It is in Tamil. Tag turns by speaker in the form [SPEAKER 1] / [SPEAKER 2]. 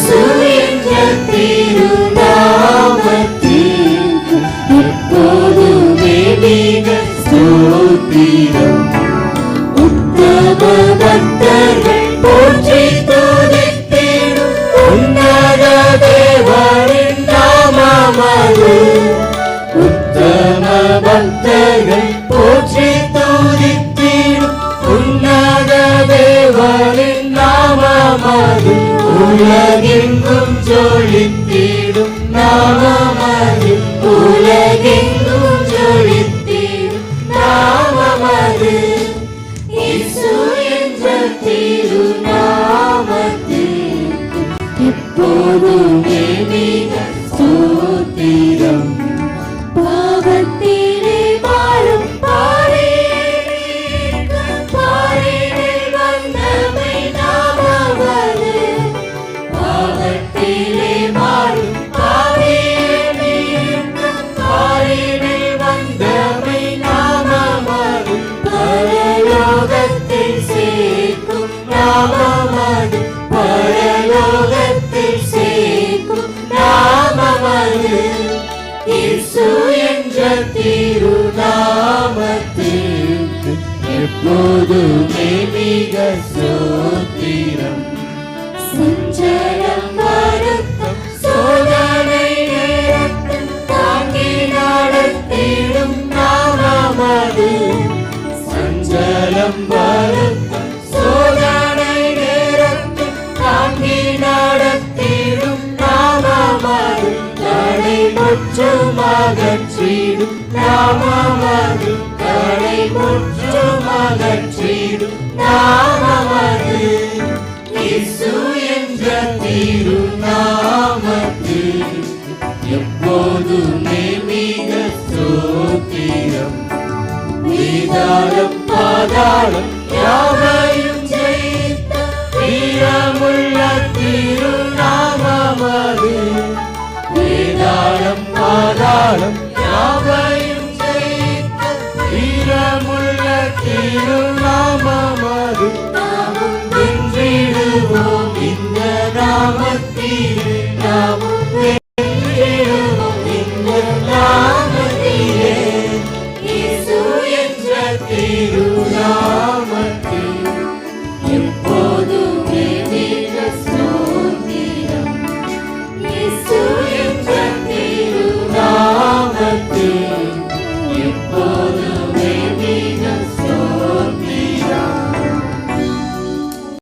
[SPEAKER 1] இயேசு ഉലകെങ്കും ജോലി തേടും നാമമായും ഉലകെങ്കും பரலோகத்தில் சேர்க்கும் நாமமது. இயேசு என்ற திருநாமத்திற்கு எப்போதுமே மிக சோத்திரம் சஞ்சலம் வருத்தம் சோதனை நேரத்தில் தாங்கி நடத்திடும் நாமமது சஞ்சலம் முற்றும் அகற்றிடும் நாமமது. இயேசு என்ற திருநாமத்தில் எப்போதுமே மிக ஸ்தோத்திரம். வேதாளம் பாதாளம் யாவையும் ஜெயித்த வீரமுள்ள திருநாமமது. வேதாளம் பாதாளம் திருநாமமது நாமும் வென்றிடுவோம். இந்த நாமத்திலே நாமும் வென்றிடுவோம். இந்த நாமத்திலே